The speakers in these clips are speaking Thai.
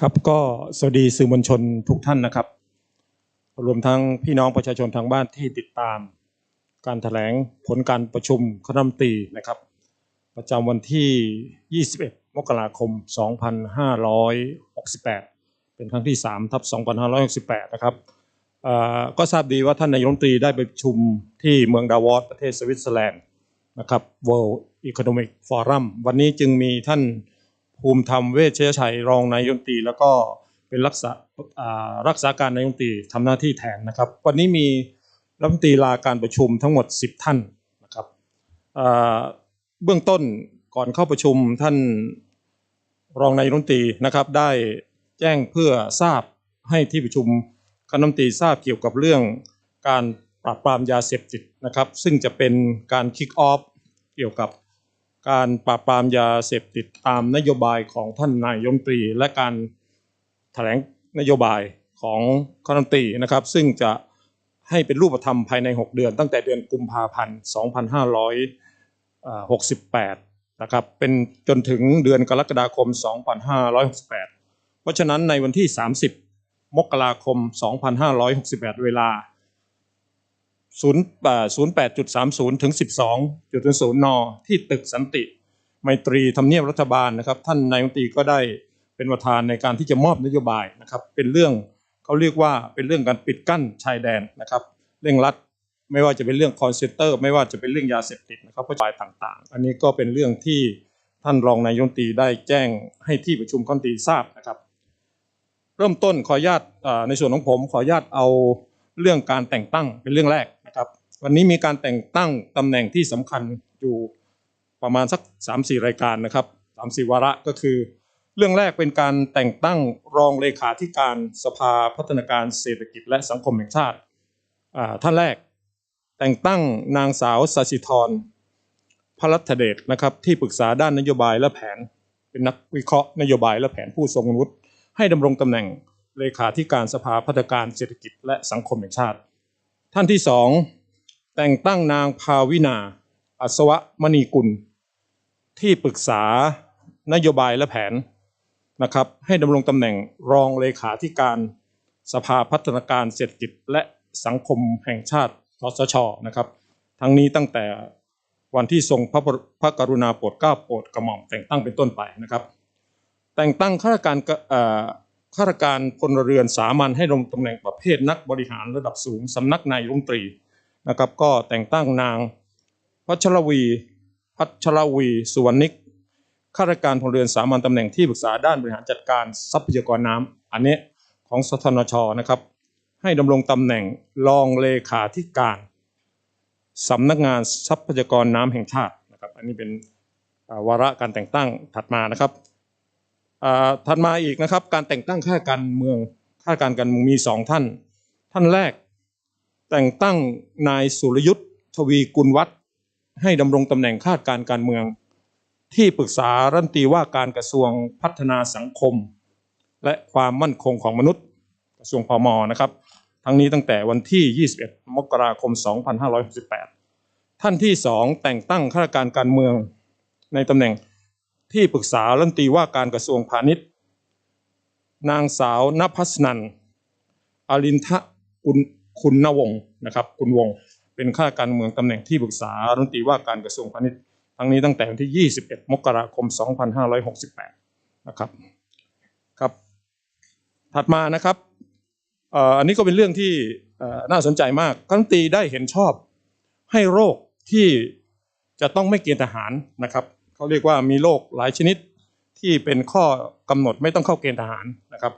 ครับก็สวัสดีสื่อมวลชนทุกท่านนะครับ รวมทั้งพี่น้องประชาชนทางบ้านที่ติดตาม การแถลงผลการประชุมคณะรัฐมนตรีนะครับ ประจำวันที่ 21 มกราคม 2568 เป็นครั้งที่3ทับ2568 นะครับก็ทราบดีว่าท่านนายกรัฐมนตรีได้ไปประชุมที่เมืองดาวอสประเทศสวิตเซอร์แลนด์นะครับ World Economic Forum วันนี้จึงมีท่าน ภูมิธรรมเวชชยชัยรองนายกรัฐมนตรีแล้วก็เป็นรักษารักษาการนายกรัฐมนตรีทำหน้าที่แทนนะครับ วันนี้มีรัฐมนตรีลาการประชุมทั้งหมด 10 ท่านนะครับเบื้องต้นก่อนเข้าประชุมท่านรองนายรัฐมนตรีนะครับได้แจ้งเพื่อทราบให้ที่ประชุมคณะรัฐมนตรีทราบเกี่ยวกับเรื่องการปราบปรามยาเสพติดนะครับ ซึ่งจะเป็นการคิกออฟเกี่ยวกับ การปราบปรามยาเสพติดตามนโยบายของท่านนายกรัฐมตรี และการแถลงนโยบายของคณะมนตรีนะครับ ซึ่งจะให้เป็นรูปธรรมภายใน 6 เดือน ตั้งแต่เดือนกุมภาพันธ์ 2568 นะครับเป็นจนถึงเดือนกรกฎาคม 2568 เพราะฉะนั้นในวันที่ 30 มกราคม 2568เวลา 08.30 ถึง 12.00น ที่ตึกสันติ ไมตรีทำเนียบรัฐบาลนะครับ ท่านนายกรัฐมนตรีก็ได้เป็นประธานในการที่จะมอบนโยบายนะครับ เป็นเรื่องเขาเรียกว่าเป็นเรื่องการปิดกั้นชายแดนนะครับเร่งรัดไม่ว่าจะเป็นเรื่องคอนเซนเตอร์ ไม่ว่าจะเป็นเรื่องยาเสพติดนะครับนโยบายต่างๆ อันนี้ก็เป็นเรื่องที่ท่านรองนายกรัฐมนตรีได้แจ้งให้ที่ประชุมคณะตรีทราบนะครับ เริ่มต้นขออนุญาตในส่วนของผมขออนุญาตเอาเรื่องการแต่งตั้งเป็นเรื่องแรก วันนี้มีการแต่งตั้งตำแหน่งที่สำคัญอยู่ประมาณสัก3ามสี่รายการนะครับสามสี่วาระก็คือ เรื่องแรกเป็นการแต่งตั้งรองเลขาธิการสภาพัฒนาการเศรษฐกิจและสังคมแห่งชาติท่านแรกแต่งตั้งนางสาวสศิธรพรัตเดชนะครับที่ปรึกษาด้านนโยบายและแผน เป็นนักวิเคราะห์นโยบายและแผนผู้ทรงคุณวุฒิให้ดำรงตำแหน่งเลขาธิการสภาพัฒนาการเศรษฐกิจและสังคมแห่งชาติ ท่านที่สอง แต่งตั้งนางภาวินา อัศวะมณีกุล ที่ปรึกษานโยบายและแผนนะครับให้ดำรงตำแหน่งรองเลขาธิการสภาพัฒนาการเศรษฐกิจและสังคมแห่งชาติสสชนะครับ ทั้งนี้ตั้งแต่วันที่ทรงพระพระกรุณาโปรดเกล้าโปรดกระหม่อมแต่งตั้งเป็นต้นไปนะครับ แต่งตั้งข้าราชการข้าราชการพลเรือนสามัญให้ดำรงตำแหน่งประเภทนักบริหารระดับสูงสำนักนายรัฐมนตรี นะครับก็แต่งตั้งนางพัชรวี พัชรวี สุวรรณิกข้าราชการพลเรือนสามัญตำแหน่งที่ปรึกษาด้านบริหารจัดการทรัพยากรน้ำอันนี้ของสทนชนะครับ ให้ดำรงตำแหน่งรองเลขาธิการสำนักงานทรัพยากรน้ำแห่งชาตินะครับ อันนี้เป็นวาระการแต่งตั้งถัดมานะครับอ่าถัดมาอีกนะครับ การแต่งตั้งข้าราชการเมืองข้าราชการการเมืองมีสองท่าน ท่านแรก แต่งตั้งนายสุรยุทธ์ทวีกุลวัฒน์ให้ดำรงตำแหน่งข้าราชการการเมือง ที่ปรึกษารัฐมนตรีว่าการกระทรวงพัฒนาสังคม และความมั่นคงของมนุษย์กระทรวงพมนะครับ ทั้งนี้ตั้งแต่วันที่ 21 มกราคม 2568 ท่านที่สองแต่งตั้งข้าราชการการเมืองในตำแหน่งที่ปรึกษารัฐมนตรีว่าการกระทรวงพาณิชย์ นางสาวนภัสนันอรินทะ คุณคุณวงนะครับ คุณวงเป็นข้าราชการเมืองตำแหน่งที่ปรึกษารัฐมนตรีว่าการกระทรวงพาณิชย์ทั้งนี้ตั้งแต่วันที่ 21 มกราคม 2568 นะครับครับ ถัดมานะครับอันนี้ก็เป็นเรื่องที่น่าสนใจมากรัฐมนตรีได้เห็นชอบให้โรคที่จะต้องไม่เกณฑ์ทหารนะครับเขาเรียกว่ามีโรคหลายชนิดที่เป็นข้อกำหนดไม่ต้องเข้าเกณฑ์ทหารนะครับ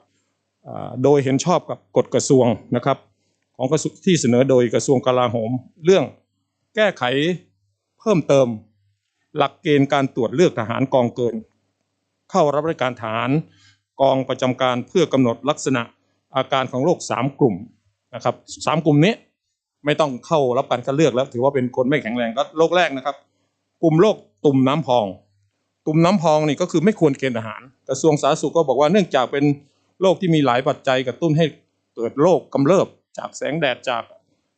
โดยเห็นชอบกับกฎกระทรวงนะครับ ของที่เสนอโดยกระทรวงกลาโหม เรื่องแก้ไขเพิ่มเติม หลักเกณฑ์การตรวจเลือกทหารกองเกิน เข้ารับราชการทหารกองประจำการเพื่อกำหนดลักษณะอาการของโรคสามกลุ่มนะครับสามกลุ่มนี้ไม่ต้องเข้ารับการคัดเลือกแล้ว ถือว่าเป็นคนไม่แข็งแรงก็โรคแรกนะครับ กลุ่มโรคตุ่มน้ำพอง ตุ่มน้ำพองนี่ก็คือไม่ควรเกณฑ์ทหารกระทรวงสาธารณสุขก็บอกว่าเนื่องจากเป็นโรคที่มีหลายปัจจัยกระตุ้นให้เกิดโรคกำเริบ จากแสงแดดจาก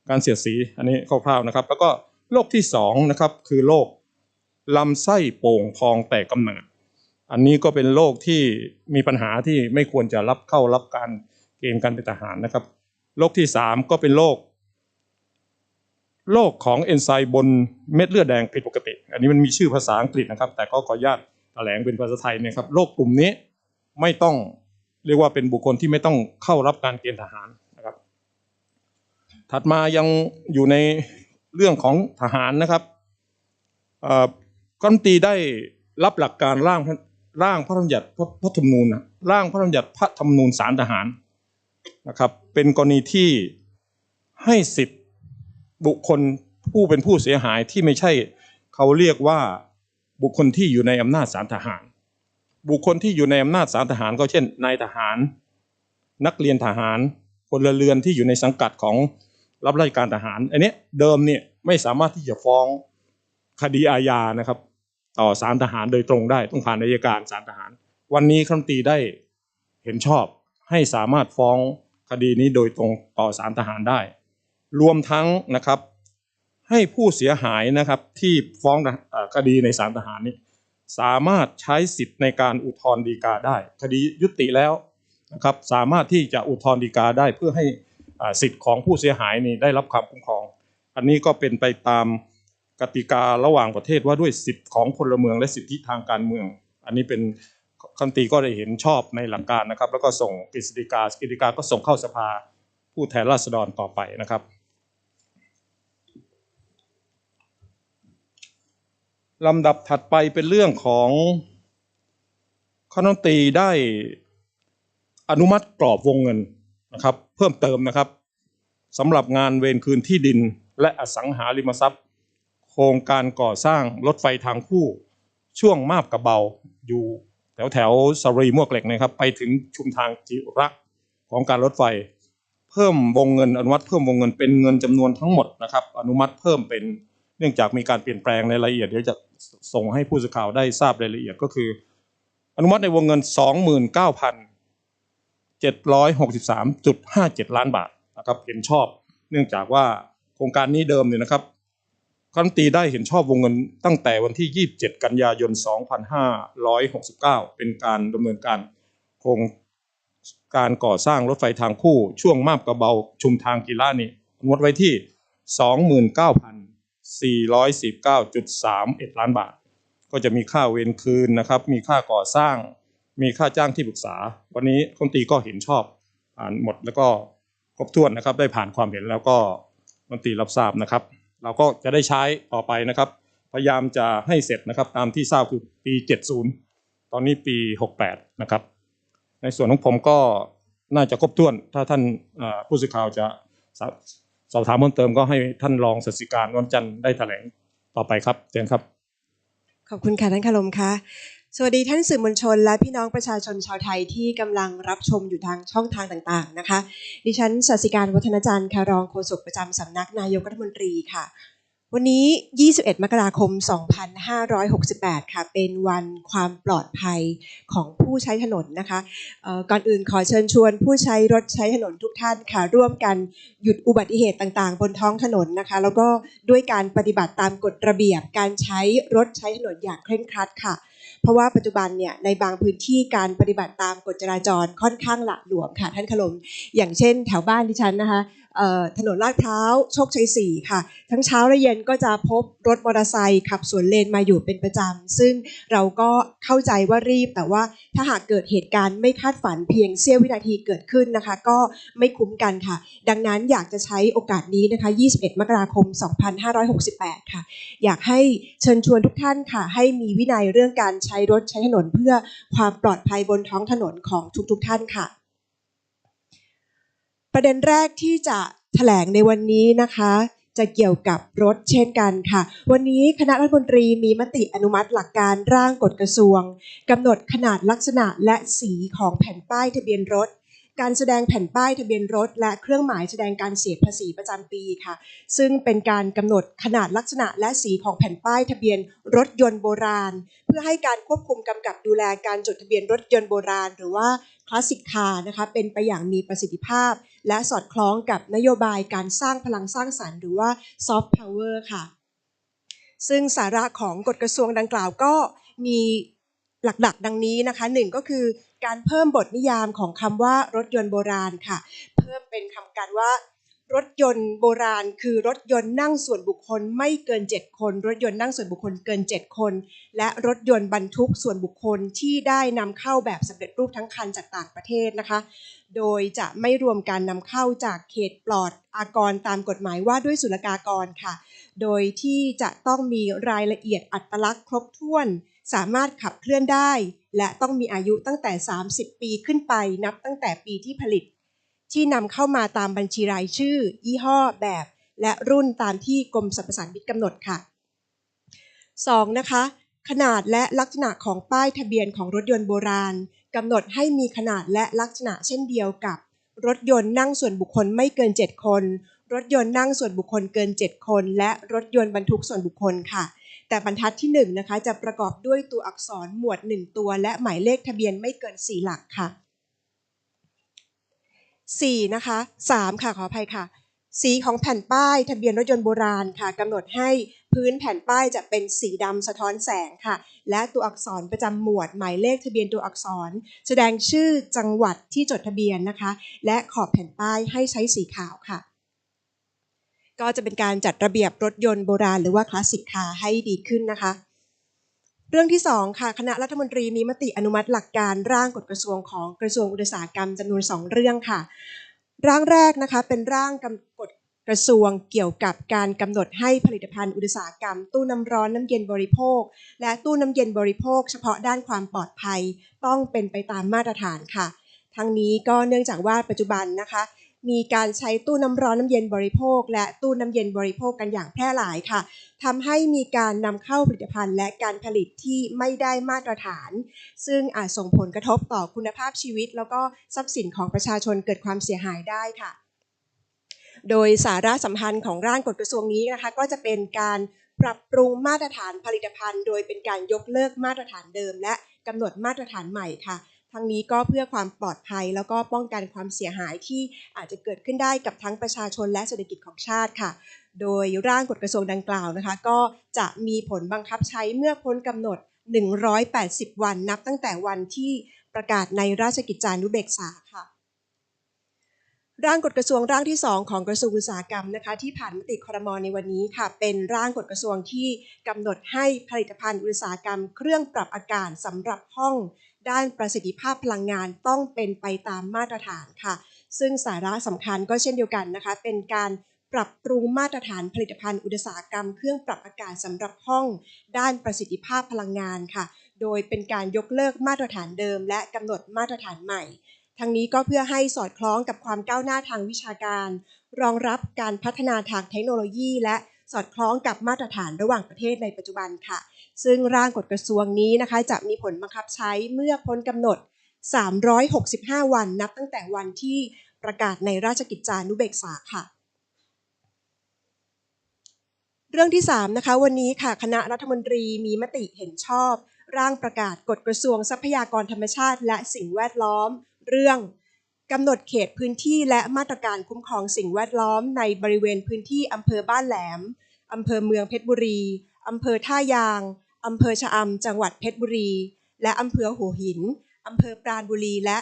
การเสียดสีอันนี้คร่าวๆนะครับ แล้วก็โรคที่สองนะครับคือโรคลำไส้โป่งพองแต่กำเนิด อันนี้ก็เป็นโรคที่มีปัญหาที่ไม่ควรจะรับเข้ารับการเกณฑ์การเป็นทหารนะครับโรคที่สามก็เป็นโรคโรคของเอนไซม์บนเม็ดเลือดแดงผิดปกติ อันนี้มันมีชื่อภาษาอังกฤษนะครับ แต่ก็ขออนุญาตแถลงเป็นภาษาไทยนะครับโรคกลุ่มนี้ไม่ต้องเรียกว่าเป็นบุคคลที่ไม่ต้องเข้ารับการเกณฑ์ทหาร ถัดมายังอยู่ในเรื่องของทหารนะครับเอ่อรัมนตีได้รับหลักการร่างร่างพระธราชบัติพระธรรมนูญนะร่างพระธราชบัติพระธรรมนูญสารทหารนะครับ เป็นกรณีที่ให้สิทธิบุคคลผู้เป็นผู้เสียหายที่ไม่ใช่เขาเรียกว่าบุคคลที่อยู่ในอำนาจศาลทหาร บุคคลที่อยู่ในอำนาจศาลทหารก็เช่นนายทหาร นักเรียนทหารพลเรือนที่อยู่ในสังกัดของ รับราชการทหาร อันนี้เดิมเนี่ยไม่สามารถที่จะฟ้องคดีอาญานะครับ ต่อศาลทหารโดยตรงได้ต้องผ่านอัยการศาลทหาร วันนี้คณะรัมตีได้เห็นชอบให้สามารถฟ้องคดีนี้โดยตรงต่อศาลทหารได้ รวมทั้งนะครับให้ผู้เสียหายนะครับที่ฟ้องคดีในศาลทหารนี้สามารถใช้สิทธิ์ในการอุทธรณ์ฎีกาได้ คดียุติแล้วนะครับสามารถที่จะอุทธรณ์ฎีกาได้เพื่อให้ สิทธิ์ของผู้เสียหายนี่ได้รับความคุ้มครอง อันนี้ก็เป็นไปตามกติการะหว่างประเทศว่าด้วยสิทธิ์ของพลเมืองและสิทธิทางการเมือง อันนี้เป็นคันตีก็ได้เห็นชอบในหลักการนะครับ แล้วก็ส่งกฤษฎีกากฤษฎีกาก็ส่งเข้าสภาผู้แทนราษฎรต่อไปนะครับ ลำดับถัดไปเป็นเรื่องของคณะรันตีได้อนุมัติกรอบวงเงิน นะครับเพิ่มเติมนะครับสำหรับงานเวรคืนที่ดิน และอสังหาริมทรัพย์ โครงการก่อสร้างรถไฟทางคู่ ช่วงมาบกระเบาอยู่แถวแถวสรีมวกเหล็กนะครับ ไปถึงชุมทางจิระของการรถไฟ เพิ่มวงเงินอนุมัติเพิ่มวงเงินเป็นเงินจำนวนทั้งหมดนะครับ อนุมัติเพิ่มเป็นเนื่องจากมีการเปลี่ยนแปลงในรายละเอียดเดี๋ยวจะส่งให้ผู้สื่อข่าวได้ทราบรายละเอียดก็คือ อนุมัติในวงเงิน 29,763.57 ล้านบาทนะครับเห็นชอบ เนื่องจากว่าโครงการนี้เดิมเนี่ยนะครับคณะรัฐมนตรีได้เห็นชอบวงเงินตั้งแต่วันที่ 27 กันยายน 2569 เป็นการดำเนินการโครงการก่อสร้างรถไฟทางคู่ ช่วงมาบกระเบาชุมทางกีฬานี่อนุมัติไว้ที่ 29,419.31 ล้านบาท ก็จะมีค่าเวรคืนนะครับ มีค่าก่อสร้าง มีค่าจ้างที่ปรึกษา วันนี้รัฐมนตีก็เห็นชอบผ่านหมดแล้วก็ครบถ้วนนะครับ ได้ผ่านความเห็นแล้วก็มนตรีรับทราบนะครับ เราก็จะได้ใช้ต่อไปนะครับ พยายามจะให้เสร็จนะครับ ตามที่ทราบคือปี 70 ตอนนี้ปี 68 นะครับ ในส่วนของผมก็น่าจะครบถ้วน ถ้าท่านผู้สื่อข่าวจะสอบสอบถามเพิ่มเติมก็ให้ท่านรองสัสิการวันจันทร์ได้แถลงต่อไปครับเชิญครับ ขอบคุณค่ะท่านคารมค่ะ สวัสดีท่านสื่อมวลชน และพี่น้องประชาชนชาวไทยที่กำลังรับชมอยู่ทางช่องทางต่างๆนะคะ ดิฉันสัสิการวัฒนจันทร์ค่ะรองโฆษกประจำสำนักนายกรัฐมนตรีค่ะ วันนี้ 21 มกราคม 2568 ค่ะ เป็นวันความปลอดภัยของผู้ใช้ถนนนะคะก่อนอื่นขอเชิญชวนผู้ใช้รถใช้ถนนทุกท่านค่ะ ร่วมกันหยุดอุบัติเหตุต่างๆ บนท้องถนนนะคะ แล้วก็ด้วยการปฏิบัติตามกฎระเบียบการใช้รถใช้ถนนอย่างเคร่งครัดค่ะ เพราะว่าปัจจุบันเนี่ยในบางพื้นที่การปฏิบัติตามกฎจราจรค่อนข้างหละหลวมค่ะท่านขลมอย่างเช่น แถวบ้านดิฉันนะคะถนนลาดพร้าวโชคชัยสี่ค่ะ ทั้งเช้าและเย็นก็จะพบรถมอเตอร์ไซค์ขับสวนเลนมาอยู่เป็นประจำ ซึ่งเราก็เข้าใจว่ารีบ แต่ว่าถ้าหากเกิดเหตุการณ์ไม่คาดฝันเพียงเสี้ยววินาทีเกิดขึ้นนะคะ ก็ไม่คุ้มกันค่ะ ดังนั้นอยากจะใช้โอกาสนี้นะคะ 21 มกราคม 2568 ค่ะ อยากให้เชิญชวนทุกท่านค่ะ ให้มีวินัยเรื่องการใช้รถใช้ถนนเพื่อความปลอดภัยบนท้องถนนของทุกๆ ท่านค่ะ ประเด็นแรกที่จะแถลงในวันนี้นะคะ จะเกี่ยวกับรถเช่นกันค่ะ วันนี้คณะรัฐมนตรีมีมติอนุมัติหลักการร่างกฎกระทรวงกำหนดขนาดลักษณะและสีของแผ่นป้ายทะเบียนรถ การแสดงแผ่นป้ายทะเบียนรถ และเครื่องหมายแสดงการเสียภาษีประจำปีค่ะ ซึ่งเป็นการกำหนดขนาดลักษณะและสีของแผ่นป้ายทะเบียนรถยนต์โบราณ เพื่อให้การควบคุมกำกับดูแลการจดทะเบียนรถยนต์โบราณ หรือว่าคลาสสิกคาร์นะคะเป็นไปอย่างมีประสิทธิภาพ และสอดคล้องกับนโยบายการสร้างพลังสร้างสรรค์หรือว่าซอฟต์พาวเวอร์ค่ะซึ่งสาระของกฎกระทรวงดังกล่าวก็มีหลักๆ ดังนี้นะคะหนึ่งก็คือ การเพิ่มบทนิยามของคำว่ารถยนต์โบราณค่ะ เพิ่มเป็นคำการว่ารถยนต์โบราณ คือรถยนต์นั่งส่วนบุคคลไม่เกิน 7 คน รถยนต์นั่งส่วนบุคคลเกิน 7 คน และรถยนต์บรรทุกส่วนบุคคลที่ได้นำเข้าแบบสำเร็จรูปทั้งคันจากต่างประเทศนะคะ โดยจะไม่รวมการนำเข้าจากเขตปลอดอากรตามกฎหมายว่าด้วยศุลกากรค่ะ โดยที่จะต้องมีรายละเอียดอัตลักษณ์ครบถ้วน สามารถขับเคลื่อนได้ และต้องมีอายุตั้งแต่ 30 ปีขึ้นไปนับตั้งแต่ปีที่ผลิต ที่นำเข้ามาตามบัญชีรายชื่อ ยี่ห้อแบบ และรุ่นตามที่กรมสรรพสามิตกำหนดค่ะ 2. นะคะ ขนาดและลักษณะของป้ายทะเบียนของรถยนต์โบราณกำหนดให้มีขนาดและลักษณะเช่นเดียวกับ รถยนต์นั่งส่วนบุคคลไม่เกิน 7 คน รถยนต์นั่งส่วนบุคคลเกิน 7 คน และรถยนต์บรรทุกส่วนบุคคลค่ะ แต่บรรทัดที่1นะคะจะประกอบด้วยตัวอักษรหมวด 1 ตัว และหมายเลขทะเบียนไม่เกิน 4 หลักค่ะ 4 นะคะ3ค่ะขออภัยค่ะ สีของแผ่นป้ายทะเบียนรถยนต์โบราณค่ะกำหนดให้พื้นแผ่นป้ายจะเป็นสีดำสะท้อนแสงค่ะ และตัวอักษรประจำหมวด หมายเลขทะเบียนตัวอักษร แสดงชื่อจังหวัดที่จดทะเบียนนะคะ และขอบแผ่นป้ายให้ใช้สีขาวค่ะ ก็จะเป็นการจัดระเบียบรถยนต์โบราณหรือว่าคลาสสิกคาให้ดีขึ้นนะคะ เรื่องที่ 2 ค่ะคณะรัฐมนตรีมีมติอนุมัติหลักการร่างกฎกระทรวงของกระทรวงอุตสาหกรรมจำนวน 2 เรื่องค่ะ ร่างแรกนะคะเป็นร่างกำกฎกระทรวงเกี่ยวกับการกำหนดให้ผลิตภัณฑ์อุตสาหกรรม ตู้น้ำร้อนน้ำเย็นบริโภค และตู้น้ำเย็นบริโภค เฉพาะด้านความปลอดภัย ต้องเป็นไปตามมาตรฐานค่ะ ทั้งนี้ก็เนื่องจากว่าปัจจุบันนะคะ มีการใช้ตู้น้ำร้อนน้ำเย็นบริโภค และตู้น้ำเย็นบริโภคกันอย่างแพร่หลายค่ะทำให้มีการนำเข้าผลิตภัณฑ์ และการผลิตที่ไม่ได้มาตรฐาน ซึ่งอาจส่งผลกระทบต่อคุณภาพชีวิต แล้วก็ทรัพย์สินของประชาชนเกิดความเสียหายได้ค่ะ โดยสาระสำคัญของร่างกฎกระทรวงนี้นะคะ ก็จะเป็นการปรับปรุงมาตรฐานผลิตภัณฑ์ โดยเป็นการยกเลิกมาตรฐานเดิม และกำหนดมาตรฐานใหม่ค่ะ ทั้งนี้ก็เพื่อความปลอดภัย แล้วก็ป้องกันความเสียหายที่อาจจะเกิดขึ้นได้กับทั้งประชาชนและเศรษฐกิจของชาติค่ะ โดยร่างกฎกระทรวงดังกล่าวนะคะ ก็จะมีผลบังคับใช้เมื่อพ้นกำหนด 180 วันนับตั้งแต่วันที่ประกาศในราชกิจจานุเบกษาค่ะร่างกฎกระทรวงร่างที่ 2 ของกระทรวงอุตสาหกรรมนะคะที่ผ่านมติครมในวันนี้ค่ะ เป็นร่างกฎกระทรวงที่กำหนดให้ผลิตภัณฑ์อุตสาหกรรม เครื่องปรับอากาศสำหรับห้อง ด้านประสิทธิภาพพลังงานต้องเป็นไปตามมาตรฐานค่ะ ซึ่งสาระสำคัญก็เช่นเดียวกันนะคะ เป็นการปรับปรุงมาตรฐานผลิตภัณฑ์อุตสาหกรรมเครื่องปรับอากาศสำหรับห้อง ด้านประสิทธิภาพพลังงานค่ะ โดยเป็นการยกเลิกมาตรฐานเดิม และกำหนดมาตรฐานใหม่ ทั้งนี้ก็เพื่อให้สอดคล้องกับความก้าวหน้าทางวิชาการ รองรับการพัฒนาทางเทคโนโลยี และ สอดคล้องกับมาตรฐานระหว่างประเทศในปัจจุบันค่ะ ซึ่งร่างกฎกระทรวงนี้นะคะจะมีผลบังคับใช้เมื่อพ้นกำหนด 365 วันนับตั้งแต่วันที่ประกาศในราชกิจจานุเบกษาค่ะ เรื่องที่3นะคะวันนี้ค่ะคณะรัฐมนตรีมีมติเห็นชอบ ร่างประกาศกฎกระทรวงทรัพยากรธรรมชาติ และสิ่งแวดล้อม เรื่อง กำหนดเขตพื้นที่และมาตรการคุ้มครองสิ่งแวดล้อมในบริเวณพื้นที่อำเภอบ้านแหลม อำเภอเมืองเพชรบุรี อำเภอท่ายาง อำเภอชะอำ จังหวัดเพชรบุรี และอำเภอหัวหิน อำเภอปราณบุรี และ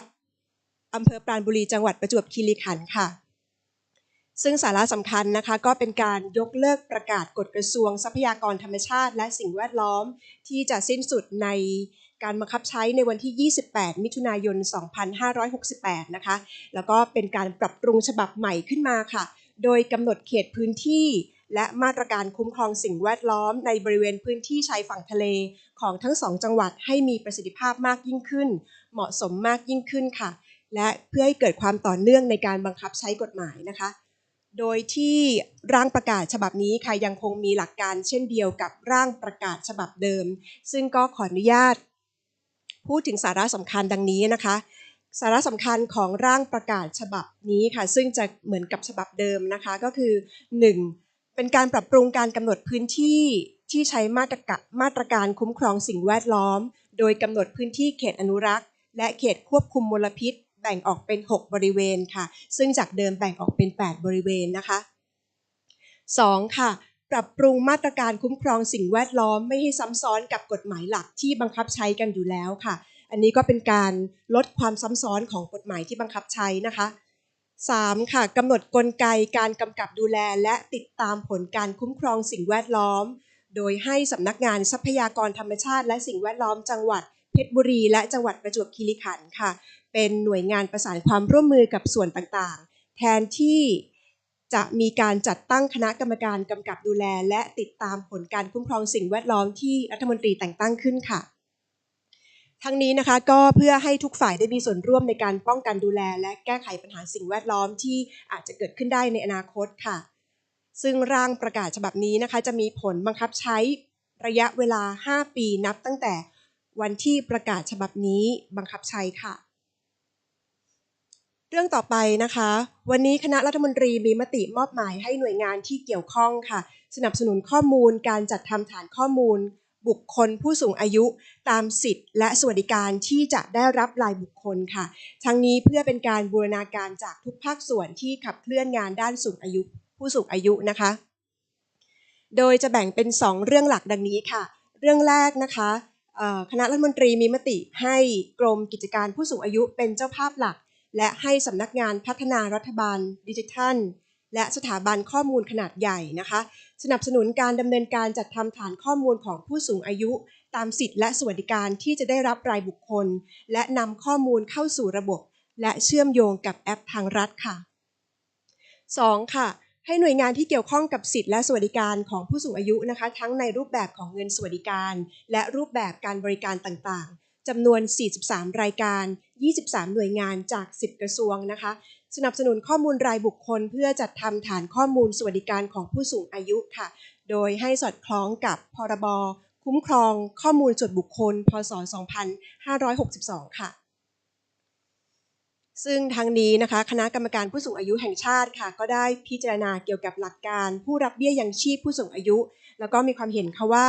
อำเภอปราณบุรี จังหวัดประจวบคีรีขันธ์ค่ะ ซึ่งสาระสำคัญนะคะก็เป็นการยกเลิกประกาศกฎกระทรวงทรัพยากรธรรมชาติ และสิ่งแวดล้อมที่จะสิ้นสุดใน การบังคับใช้ในวันที่ 28 มิถุนายน 2568 นะคะ แล้วก็เป็นการปรับปรุงฉบับใหม่ขึ้นมาค่ะ โดยกำหนดเขตพื้นที่ และมาตรการคุ้มครองสิ่งแวดล้อม ในบริเวณพื้นที่ชายฝั่งทะเลของทั้งสองจังหวัดให้มีประสิทธิภาพมากยิ่งขึ้น เหมาะสมมากยิ่งขึ้นค่ะ และเพื่อให้เกิดความต่อเนื่องในการบังคับใช้กฎหมายนะคะโดยที่ร่างประกาศฉบับนี้ค่ะยังคงมีหลักการเช่นเดียวกับร่างประกาศฉบับเดิม ซึ่งก็ขออนุญาต พูดถึงสาระสำคัญดังนี้นะคะ สาระสำคัญของร่างประกาศฉบับนี้ค่ะ ซึ่งจะเหมือนกับฉบับเดิมนะคะ ก็คือ 1. เป็นการปรับปรุงการกำหนดพื้นที่ที่ใช้มาตรกมาตรการคุ้มครองสิ่งแวดล้อม โดยกำหนดพื้นที่เขตอนุรักษ์ และเขตควบคุมมลพิษ แบ่งออกเป็น 6 บริเวณค่ะ ซึ่งจากเดิมแบ่งออกเป็น 8 บริเวณนะคะ 2. ค่ะ ปรับปรุงมาตรการคุ้มครองสิ่งแวดล้อมไม่ให้ซ้ำซ้อนกับกฎหมายหลักที่บังคับใช้กันอยู่แล้วค่ะ อันนี้ก็เป็นการลดความซ้ำซ้อนของกฎหมายที่บังคับใช้นะคะ 3. ค่ะกำหนดกลไกการกำกับดูแล และติดตามผลการคุ้มครองสิ่งแวดล้อม โดยให้สำนักงานทรัพยากรธรรมชาติ และสิ่งแวดล้อมจังหวัดเพชรบุรี และจังหวัดประจวบคีรีขันธ์ค่ะ เป็นหน่วยงานประสานความร่วมมือกับส่วนต่างๆ แทนที่ จะมีการจัดตั้งคณะกรรมการกำกับดูแล และติดตามผลการคุ้มครองสิ่งแวดล้อมที่รัฐมนตรีแต่งตั้งขึ้นค่ะ ทั้งนี้นะคะก็เพื่อให้ทุกฝ่ายได้มีส่วนร่วมในการป้องกันดูแล และแก้ไขปัญหาสิ่งแวดล้อมที่อาจจะเกิดขึ้นได้ในอนาคตค่ะ ซึ่งร่างประกาศฉบับนี้นะคะ จะมีผลบังคับใช้ระยะเวลา 5 ปีนับตั้งแต่วันที่ประกาศฉบับนี้บังคับใช้ค่ะ เรื่องต่อไปนะคะ วันนี้คณะรัฐมนตรีมีมติมอบหมายให้หน่วยงานที่เกี่ยวข้องค่ะ สนับสนุนข้อมูลการจัดทำฐานข้อมูล บุคคลผู้สูงอายุ ตามสิทธิ์และสวัสดิการที่จะได้รับรายบุคคลค่ะ ทั้งนี้เพื่อเป็นการบูรณาการจากทุกภาคส่วนที่ขับเคลื่อนงานด้านสูงอายุ ผู้สูงอายุนะคะ โดยจะแบ่งเป็น 2 เรื่องหลักดังนี้ค่ะ เรื่องแรกนะคะคณะรัฐมนตรีมีมติให้กรมกิจการผู้สูงอายุเป็นเจ้าภาพหลัก และให้สำนักงานพัฒนารัฐบาลดิจิทัล และสถาบันข้อมูลขนาดใหญ่นะคะ สนับสนุนการดำเนินการจัดทำฐานข้อมูลของผู้สูงอายุ ตามสิทธิและสวัสดิการที่จะได้รับรายบุคคล และนำข้อมูลเข้าสู่ระบบ และเชื่อมโยงกับแอปทางรัฐค่ะ 2. ค่ะให้หน่วยงานที่เกี่ยวข้องกับสิทธิและสวัสดิการของผู้สูงอายุนะคะ ทั้งในรูปแบบของเงินสวัสดิการ และรูปแบบการบริการต่างๆ จำนวน 43 รายการ 23 หน่วยงานจาก 10 กระทรวงนะคะ สนับสนุนข้อมูลรายบุคคล เพื่อจัดทำฐานข้อมูลสวัสดิการของผู้สูงอายุค่ะ โดยให้สอดคล้องกับพรบคุ้มครองข้อมูลส่วนบุคคล พศ 2562 ค่ะซึ่งทางนี้นะคะคณะกรรมการผู้สูงอายุแห่งชาติค่ะก็ได้พิจารณาเกี่ยวกับหลักการ ผู้รับเบี้ยยังชีพผู้สูงอายุ แล้วก็มีความเห็นค่ะว่า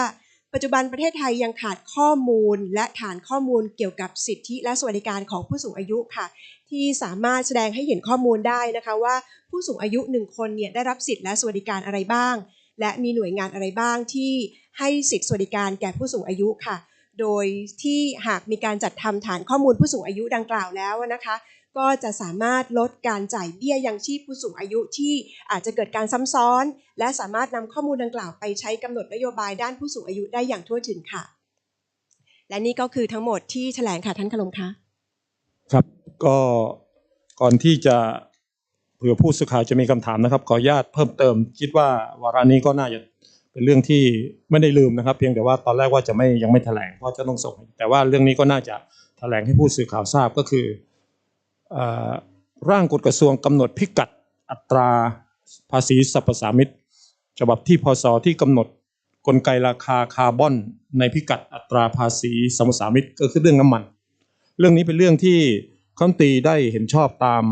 ปัจจุบันประเทศไทยยังขาดข้อมูลและฐานข้อมูลเกี่ยวกับสิทธิและสวัสดิการของผู้สูงอายุค่ะ ที่สามารถแสดงให้เห็นข้อมูลได้นะคะว่าผู้สูงอายุหนึ่งคนเนี่ยได้รับสิทธิและสวัสดิการอะไรบ้าง และมีหน่วยงานอะไรบ้างที่ให้สิทธิสวัสดิการแก่ผู้สูงอายุค่ะ โดยที่หากมีการจัดทำฐานข้อมูลผู้สูงอายุดังกล่าวแล้วนะคะ ก็จะสามารถลดการจ่ายเบี้ยยังชีพผู้สูงอายุที่อาจจะเกิดการซ้ำซ้อน และสามารถนำข้อมูลดังกล่าวไปใช้กำหนดนโยบายด้านผู้สูงอายุได้อย่างทั่วถึงค่ะ และนี่ก็คือทั้งหมดที่แถลงค่ะท่านคลมคะครับก็ก่อนที่จะเผื่อผู้สื่อข่าวจะมีคำถามนะครับ ขออนุญาตเพิ่มเติม คิดว่าวาระนี้ก็น่าจะเป็นเรื่องที่ไม่ได้ลืมนะครับ เพียงแต่ว่าตอนแรกว่าจะไม่ยังไม่แถลงเพราะจะต้องส่ง แต่ว่าเรื่องนี้ก็น่าจะแถลงให้ผู้สื่อข่าวทราบก็คือ ร่างกฎกระทรวงกำหนดพิกัดอัตราภาษีสรรพสามิตฉบับที่พศที่กำหนดกลไกราคาคาร์บอน ในพิกัดอัตราภาษีสรรพสามิตก็คือเรื่องน้ำมัน เรื่องนี้เป็นเรื่องที่คณะรัฐมนตีได้เห็นชอบตาม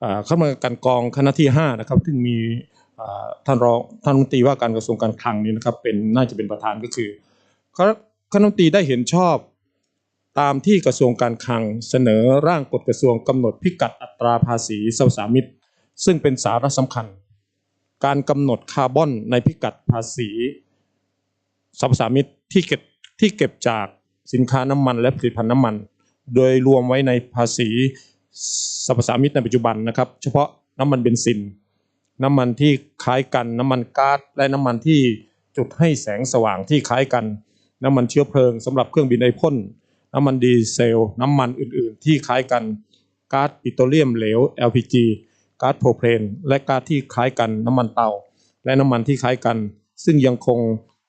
เอ่อคณะกรรมการกองคณะที่5นะครับซึ่งมีท่านรองท่านรัฐมนตรีว่าการกระทรวงการคลังนี่นะครับเป็นน่าจะเป็นประธานก็คือคณะรัฐมนตรีได้เห็นชอบ ตามที่กระทรวงการคลังเสนอร่างกฎกระทรวงกำหนดพิกัดอัตราภาษีสรรพสามิตซึ่งเป็นสาระสำคัญ การกำหนดคาร์บอนในพิกัดภาษีสรรพสามิตที่เก็บที่เก็บจากสินค้าน้ำมันและผลิตภัณฑ์น้ำมัน โดยรวมไว้ในภาษีสรรพสามิตในปัจจุบันนะครับ เฉพาะน้ำมันเบนซิน น้ำมันที่คล้ายกันน้ำมันก๊าซและน้ำมันที่จุดให้แสงสว่างที่คล้ายกัน น้ำมันเชื้อเพลิงสำหรับเครื่องบินไอพ่น น้ำมันดีเซล น้ำมันอื่นๆ ที่คล้ายกันก๊าซปิโตรเลียมเหลว LPG ก๊าซโพรเพลน และก๊าซที่คล้ายกันน้ำมันเตา และน้ำมันที่คล้ายกัน ซึ่งยังคง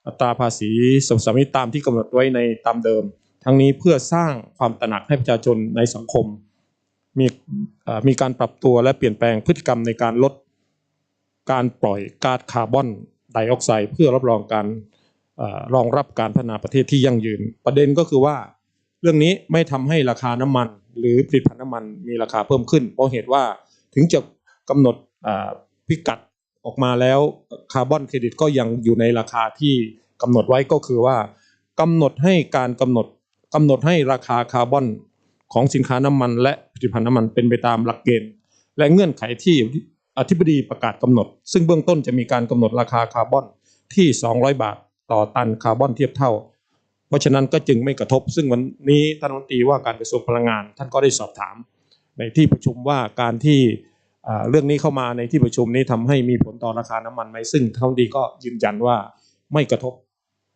อัตราภาษีสรรพสามิตามที่กำหนดไว้ในตามเดิม ทั้งนี้เพื่อสร้างความตระหนักให้ประชาชนในสังคม มีมีการปรับตัวและเปลี่ยนแปลงพฤติกรรมในการลดการปล่อยก๊าซคาร์บอนไดออกไซด์เพื่อรับรองการอรองรับการพัฒนาประเทศที่ยั่งยืน ประเด็นก็คือว่า เรื่องนี้ไม่ทำให้ราคาน้ำมัน หรือผลิตภัณฑ์น้ำมันมีราคาเพิ่มขึ้น เพราะเหตุว่าถึงจะกำหนดพิกัดออกมาแล้วคาร์บอนเครดิตก็ยังอยู่ในราคาที่กำหนดไว้ก็คือว่ากำหนดให้การกำหนดกำหนดให้ราคาคาร์บอนของสินค้าน้ำมันและผลิตภัณฑ์น้ำมันเป็นไปตามหลักเกณฑ์ และเงื่อนไขที่อธิบดีประกาศกำหนด ซึ่งเบื้องต้นจะมีการกำหนดราคาคาร์บอนที่ 200 บาท ต่อตันคาร์บอนเทียบเท่า เพราะฉะนั้นก็จึงไม่กระทบ ซึ่งวันนี้ท่านรัฐมนตรีว่าการกระทรวงพลังงาน ท่านก็ได้สอบถาม ในที่ประชุมว่าการที่เรื่องนี้เข้ามาในที่ประชุมนี้ทำให้มีผลต่อราคาน้ำมันไหมซึ่งท่านรัฐมนตรีก็ยืนยันว่าไม่กระทบ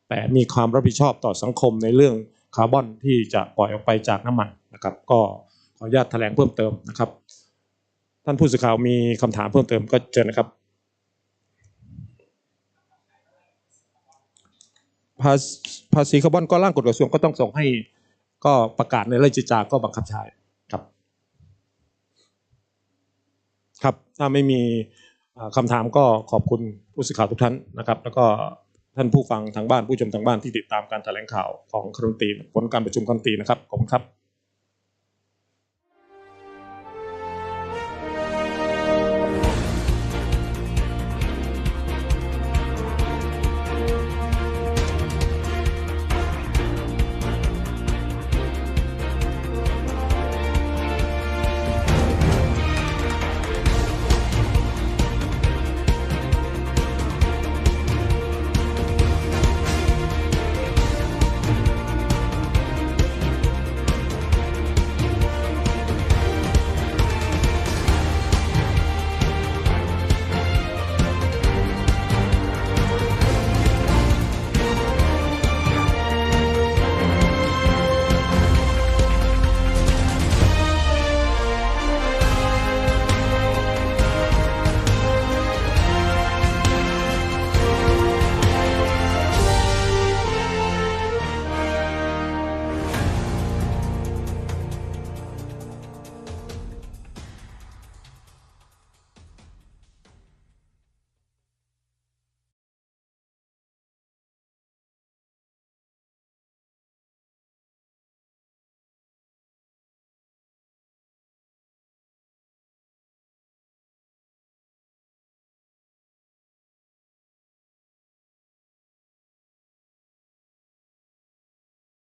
แต่มีความรับผิดชอบต่อสังคมในเรื่องคาร์บอนที่จะปล่อยออกไปจากน้ำมันนะครับ ก็ขออนุญาตแถลงเพิ่มเติมนะครับ ท่านผู้สื่อข่าวมีคำถามเพิ่มเติมก็เชิญนะครับ ภาษภาษีคาร์บอนก็ร่างกฎกระทรวงก็ต้องส่งให้ก็ประกาศในราชจจาก็บังคับใช้ครับ ครับถ้าไม่มีอ่าคำถามก็ขอบคุณผู้สื่อข่าวทุกท่านนะครับ แล้วก็ท่านผู้ฟังทางบ้านผู้ชมทางบ้านที่ติดตามการแถลงข่าวของคณะรัฐมนตีผลการประชุมคณะรัฐมนตีนะครับขอบคุณครับ